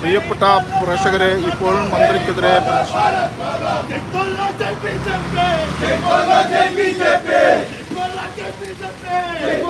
പ്രിയപ്പെട്ട പ്രേക്ഷകരെ ഇപ്പോഴും മന്ത്രിക്കെതിരെ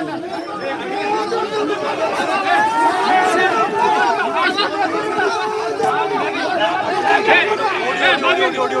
What happened to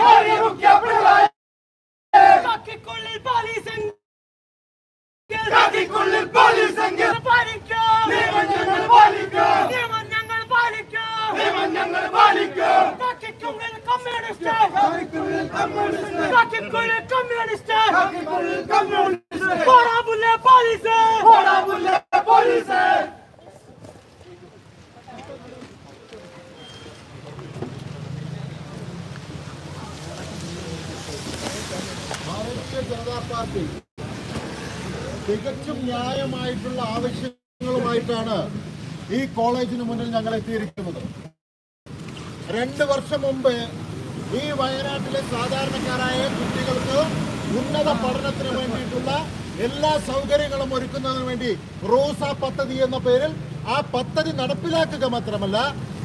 പിണറായി നാരിയ മുഖ്യ പിണറായി കാക്കിക്കുള്ളിൽ പാലീസൻ കാക്കിക്കുള്ളിൽ പോലീസ് എങ്കിൽ പാലിക്കും നിയമം ഞങ്ങൾ പാലിക്കും നിയമം ഞങ്ങൾ പാലിക്കും നിയമം ഞങ്ങൾ പാലിക്കും കാക്കിക്കുള്ളിൽ കമ്മ്യൂണിസ്റ്റ് കാക്കിക്കുള്ളിൽ കമ്മ്യൂണിസ്റ്റ് കാക്കിക്കുള്ളിൽ കമ്മ്യൂണിസ്റ്റ് കാക്കിക്കുള്ളിൽ കമ്മ്യൂണിസ്റ്റ് ബോടാ ബുല്ലെ പാലീസ് ബോടാ ബുല്ലെ പോലീസ് ഭാരതീയ പാർട്ടി തികച്ചും ന്യായമായിട്ടുള്ള ആവശ്യങ്ങളുമായിട്ടാണ് ഈ കോളേജിന് മുന്നിൽ ഞങ്ങൾ എത്തിയിരിക്കുന്നത്. രണ്ട് വർഷം മുമ്പ് ഈ വയനാട്ടിലെ സാധാരണക്കാരായ കുട്ടികൾക്ക് ഉന്നത പഠനത്തിന് വേണ്ടിയിട്ടുള്ള എല്ലാ സൗകര്യങ്ങളും ഒരുക്കുന്നതിന് വേണ്ടി റോസ പദ്ധതി എന്ന പേരിൽ ആ പദ്ധതി നടപ്പിലാക്കുക മാത്രമല്ല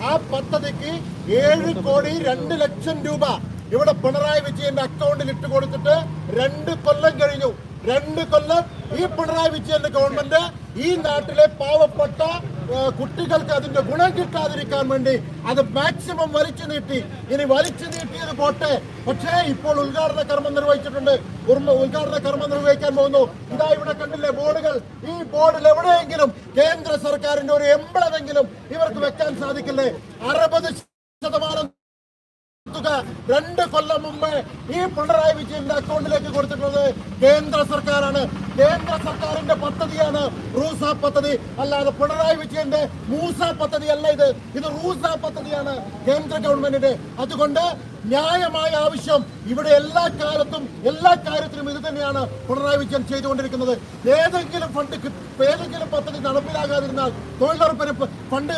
ആ പദ്ധതിക്ക് ഏഴ് കോടി രണ്ട് ലക്ഷം രൂപ ഇവിടെ പിണറായി വിജയന്റെ അക്കൗണ്ടിൽ ഇട്ട് കൊടുത്തിട്ട് രണ്ട് കൊല്ലം കഴിഞ്ഞു. രണ്ട് കൊല്ലം ഈ പിണറായി വിജയന്റെ ഗവൺമെന്റ് ഈ നാട്ടിലെ പാവപ്പെട്ട കുട്ടികൾക്ക് അതിന്റെ ഗുണം കിട്ടാതിരിക്കാൻ വേണ്ടി അത് മാക്സിമം വലിച്ചു നീട്ടി. ഇനി വലിച്ചു നീട്ടിയത് പോട്ടെ. പക്ഷേ ഇപ്പോൾ ഉദ്ഘാടന കർമ്മം നിർവഹിച്ചിട്ടുണ്ട്. ഉദ്ഘാടന കർമ്മം നിർവഹിക്കാൻ പോകുന്നു. ഇതാ ഇവിടെ കണ്ടില്ലേ ബോർഡുകൾ? ഈ ബോർഡിൽ എവിടെയെങ്കിലും കേന്ദ്ര സർക്കാരിന്റെ ഒരു എംബ്ലമെങ്കിലും ഇവർക്ക് വെക്കാൻ സാധിക്കില്ലേ? അറുപത് ശതമാനം തുക രണ്ട് കൊല്ലം മുമ്പ് ഈ പിണറായി വിജയന്റെ അക്കൗണ്ടിലേക്ക് കൊടുത്തിട്ടുള്ളത് കേന്ദ്ര സർക്കാരാണ്. കേന്ദ്ര സർക്കാരിന്റെ പദ്ധതിയാണ് റൂസ പദ്ധതി. അല്ലാതെ പിണറായി വിജയന്റെ മൂസ പദ്ധതി അല്ല ഇത്. ഇത് റൂസ പദ്ധതിയാണ് കേന്ദ്ര ഗവൺമെന്റിന്റെ. അതുകൊണ്ട് ന്യായമായ ആവശ്യം ഇവിടെ എല്ലാ കാലത്തും എല്ലാ കാര്യത്തിലും ഇത് തന്നെയാണ് പിണറായി വിജയൻ ചെയ്തുകൊണ്ടിരിക്കുന്നത്. ഏതെങ്കിലും ഫണ്ട് ഏതെങ്കിലും പദ്ധതി നടപ്പിലാകാതിരുന്നാൽ തൊഴിലുറപ്പിന് ഫണ്ട്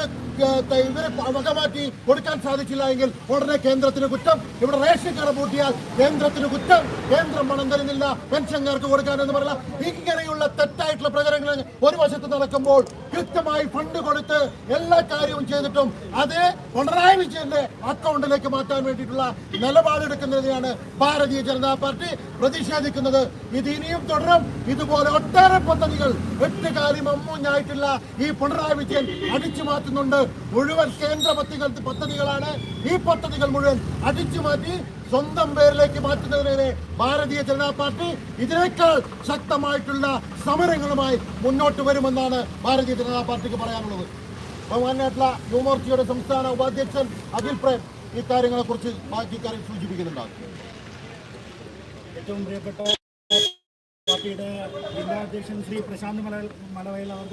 ഇവരെ വകമാറ്റി കൊടുക്കാൻ സാധിച്ചില്ല എങ്കിൽ ഉടനെ കേന്ദ്രത്തിന് കുറ്റം. ഇവിടെ റേഷൻ കട പൂട്ടിയാൽ കേന്ദ്രത്തിന് കുറ്റം. കേന്ദ്രം പണം തരുന്നില്ല പെൻഷൻകാർക്ക് കൊടുക്കാൻ എന്ന് പറഞ്ഞ ഇങ്ങനെയുള്ള തെറ്റായിട്ടുള്ള പ്രചരണങ്ങൾ ഒരു വശത്ത് നടക്കുമ്പോൾ കൃത്യമായി ഫണ്ട് കൊടുത്ത് എല്ലാ കാര്യവും ചെയ്തിട്ടും അത് പിണറായി വിജയന്റെ അക്കൗണ്ടിലേക്ക് മാറ്റാൻ വേണ്ടിയിട്ടുള്ള നിലപാടെടുക്കുന്നതിനെയാണ് ഭാരതീയ ജനതാ പാർട്ടി പ്രതിഷേധിക്കുന്നത്. ഇത് ഇനിയും തുടരും. ഇതുപോലെ ഒട്ടേറെ പദ്ധതികൾ എട്ട് കാര്യം അമ്മൂഞ്ഞായിട്ടുള്ള ഈ പിണറായി വിജയൻ അടിച്ചു മാറ്റുന്നുണ്ട്. മുഴുവൻ കേന്ദ്ര പദ്ധതികളാണ് ഈ പദ്ധതികൾ മുഴുവൻ അടിച്ചു മാറ്റി സ്വന്തം പേരിലേക്ക് മാറ്റുന്നതിനെതിരെ ഭാരതീയ ജനതാ പാർട്ടി ഇതിനേക്കാൾ ശക്തമായിട്ടുള്ള സമരങ്ങളുമായി മുന്നോട്ട് വരുമെന്നാണ് ഭാരതീയ ജനതാ പാർട്ടിക്ക് പറയാനുള്ളത്. ബഹുമാനായിട്ടുള്ള യുവമോർച്ചയുടെ സംസ്ഥാന ഉപാധ്യക്ഷൻ അഖിൽ പ്രേം. ഇക്കാര്യങ്ങളെ കുറിച്ച് ബാക്കി കാര്യം സൂചിപ്പിക്കുന്നുണ്ടാകും. ഏറ്റവും പ്രിയപ്പെട്ട പാർട്ടിയുടെ ജില്ലാ അധ്യക്ഷൻ ശ്രീ പ്രശാന്ത് മല മലവയൽ അവർ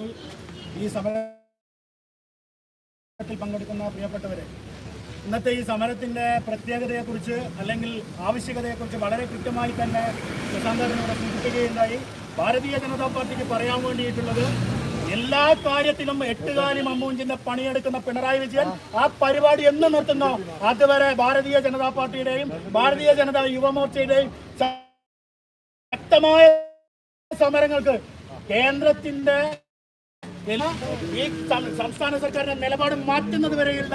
ഈ സമരത്തിൽ പങ്കെടുക്കുന്ന പ്രിയപ്പെട്ടവരെ ഇന്നത്തെ ഈ സമരത്തിന്റെ പ്രത്യേകതയെക്കുറിച്ച് അല്ലെങ്കിൽ ആവശ്യകതയെക്കുറിച്ച് വളരെ കൃത്യമായി തന്നെ പ്രശാന്തനോട് സൂചിപ്പിക്കുകയുണ്ടായി. ഭാരതീയ ജനതാ പാർട്ടിക്ക് പറയാൻ വേണ്ടിയിട്ടുള്ളത് എല്ലാ കാര്യത്തിലും എട്ടുകാലി മമ്മൂഞ്ചിന്റെ പണിയെടുക്കുന്ന പിണറായി വിജയൻ ആ പരിപാടി എന്ന് നിർത്തുന്നോ. അതുവരെ ഭാരതീയ ജനതാ പാർട്ടിയുടെയും ഭാരതീയ ജനതാ യുവമോർച്ചയുടെയും ശക്തമായ സമരങ്ങൾക്ക് കേന്ദ്രത്തിന്റെ ഈ സംസ്ഥാന സർക്കാരിന്റെ നിലപാട് മാറ്റുന്നത് വരെയുള്ള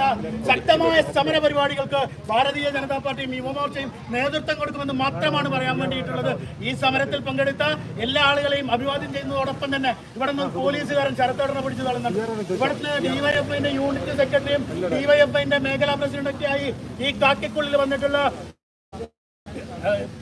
ശക്തമായ സമര പരിപാടികൾക്ക് ഭാരതീയ ജനതാ പാർട്ടിയും യുവമോർച്ചയും നേതൃത്വം കൊടുക്കുമെന്ന് മാത്രമാണ് പറയാൻ വേണ്ടിയിട്ടുള്ളത്. ഈ സമരത്തിൽ പങ്കെടുത്ത എല്ലാ ആളുകളെയും അഭിവാദ്യം ചെയ്യുന്നതോടൊപ്പം തന്നെ ഇവിടെ നിന്ന് പോലീസുകാരൻ ശരത്തോടനെ പിടിച്ചു തള്ളുന്നുണ്ട്. ഇവിടുത്തെ ഡിവൈഎഫ്ഐന്റെ യൂണിറ്റ് സെക്രട്ടറിയും ഡിവൈഎഫ്ഐന്റെ മേഖലാ പ്രസിഡന്റൊക്കെയായി ഈ കാക്കിക്കുള്ളിൽ വന്നിട്ടുള്ള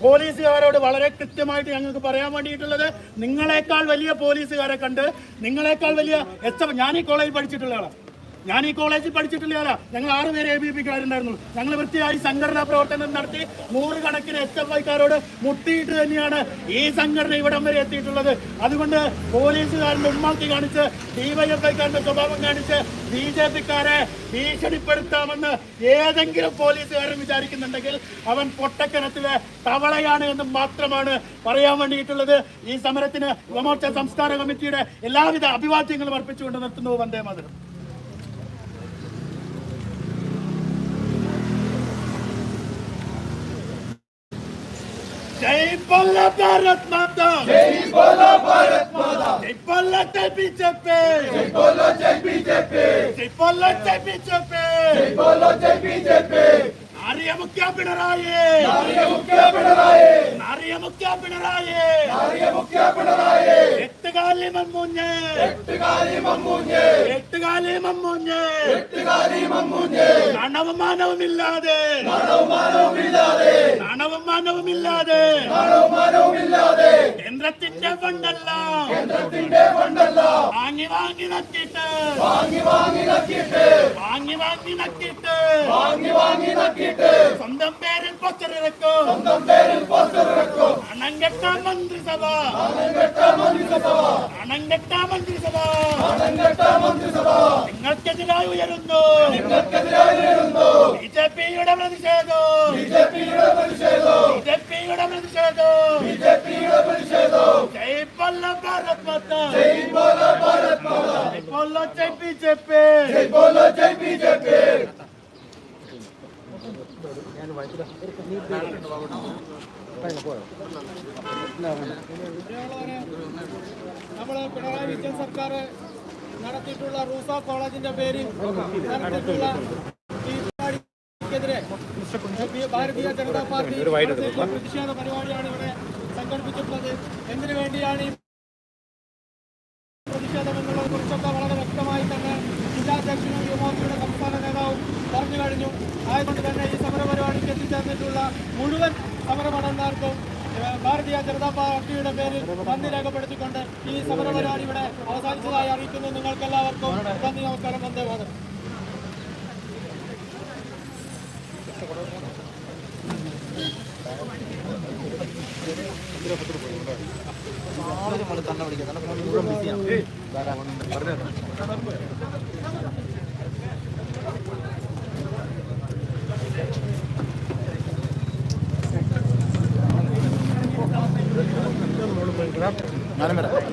പോലീസുകാരോട് വളരെ കൃത്യമായിട്ട് ഞങ്ങൾക്ക് പറയാൻ വേണ്ടിയിട്ടുള്ളത് നിങ്ങളെക്കാൾ വലിയ പോലീസുകാരെ കണ്ട് നിങ്ങളെക്കാൾ വലിയ എച്ച് ഞാൻ ഈ കോളേജിൽ പഠിച്ചിട്ടുള്ള ആളാണ് ഞാൻ ഈ കോളേജിൽ പഠിച്ചിട്ടില്ല ഞങ്ങൾ ആറ് പേര് എ ബി പിക്കാരുണ്ടായിരുന്നു ഞങ്ങൾ വൃത്തിയായി സംഘടനാ പ്രവർത്തനം നടത്തി നൂറുകണക്കിന് എസ് എഫ് ഐക്കാരോട് മുട്ടിയിട്ട് തന്നെയാണ് ഈ സംഘടന ഇവിടം വരെ എത്തിയിട്ടുള്ളത്. അതുകൊണ്ട് പോലീസുകാരന്റെ ഉമ്മാക്കി കാണിച്ച് ഡിവൈഎഫ്ഐക്കാരന്റെ സ്വഭാവം കാണിച്ച് ബി ജെ പിക്കാരെ ഭീഷണിപ്പെടുത്താമെന്ന് ഏതെങ്കിലും പോലീസുകാരൻ വിചാരിക്കുന്നുണ്ടെങ്കിൽ അവൻ പൊട്ടക്കനത്തിലെ തവളയാണ് എന്ന് മാത്രമാണ് പറയാൻ വേണ്ടിയിട്ടുള്ളത്. ഈ സമരത്തിന് യുവമോർച്ച സംസ്ഥാന കമ്മിറ്റിയുടെ എല്ലാവിധ അഭിവാദ്യങ്ങളും അർപ്പിച്ചുകൊണ്ട് നിർത്തുന്നു. വന്ദേ മാതരം. जय बल्ला भारत माता। जय बोलो भारत माता। जय बल्ला जय बीजेपी। जय बोलो जय बीजेपी। जय बल्ला जय बीजेपी। जय बोलो जय बीजेपी। नारिय मुख्य पिणरायि नारिय मुख्य पिणरायि नारिय मुख्य पिणरायि नारिय मुख्य पिणरायि എട്ടുകാലി മമ്മൂഞ്ഞ്. എട്ടുകാലി മമ്മൂഞ്ഞ്. എട്ടുകാലി മമ്മൂഞ്ഞ്. എട്ടുകാലി മമ്മൂഞ്ഞ്. നണവും മാനവുമില്ലാതെ നാണവും മാനവുമില്ലാതെ നാണവും മാനവുമില്ലാതെ നാണവും മാനവുമില്ലാതെ കേന്ദ്രത്തിന്റെ ഫണ്ടല്ല. കേന്ദ്രത്തിന്റെ ഫണ്ടല്ല. വാങ്ങി വാങ്ങി നക്കിട്ട്. വാങ്ങി വാങ്ങി നക്കിട്ട്. വാങ്ങി വാങ്ങി നക്കിട്ട്. വാങ്ങി വാങ്ങി നക്കിട്ട്. സ്വന്തം പേരിൽ പച്ചറിറക്കും സ്വന്തം പേരിൽ പോസ്റ്റർ ഇറക്കും. അണങ്കെട്ട മന്ത്രിസഭ. അണങ്കെട്ട മന്ത്രിസഭ. അണങ്കെട്ട മന്ത്രിസഭ അണങ്കെട്ട മന്ത്രിസഭ നിങ്ങൾക്കെതിരായി ഉയരുന്നു. നിങ്ങൾക്കെതിരായി ഉയരുന്നു. ബി ജെ പിയുടെ പ്രതിഷേധം. ബി ജെ പിയുടെ പ്രതിഷേധം. ബി ജെ പിയുടെ പ്രതിഷേധം. ബി ജെ പിയുടെ പ്രതിഷേധം. ജയ് പല്ല ഭാരത് മാതാ. ജയ് ബോലോ ഭാരത് മാതാ. ജയ് പല്ല ജയ് ബി ജെ പി. ജയ് ബോലോ ജയ് ബി ജെ പി. നമ്മൾ പിണറായി വിജയൻ സർക്കാർ നടത്തിയിട്ടുള്ള റൂസ കോളേജിന്റെ പേരിൽ നടത്തിയിട്ടുള്ള ഭാരതീയ ജനതാ പാർട്ടി പ്രതിഷേധ പരിപാടിയാണ് ഇവിടെ സംഘടിപ്പിച്ചിട്ടുള്ളത്. എന്തിനു വേണ്ടിയാണ് ഈ പ്രതിഷേധം എന്നുള്ളത് കുറിച്ചൊക്കെ വളരെ വ്യക്തമായി തന്നെ ജില്ലാധ്യക്ഷനും യുവമോർച്ചയുടെ സംസ്ഥാന നേതാവും പറഞ്ഞു കഴിഞ്ഞു. ആയതുകൊണ്ട് തന്നെ ഈ സമര പരിപാടിക്ക് എത്തിച്ചേർന്നിട്ടുള്ള മുഴുവൻ സമരഭടന്മാർക്കും ഭാരതീയ ജനതാ പാർട്ടിയുടെ പേരിൽ നന്ദി രേഖപ്പെടുത്തിക്കൊണ്ട് ഈ സമരപരിപാടി ഇവിടെ അവസാനിച്ചതായി അറിയിക്കുന്നു. നിങ്ങൾക്ക് എല്ലാവർക്കും നന്ദി നമസ്കാരം വന്ദേ മാതരം ഞാനും വരാം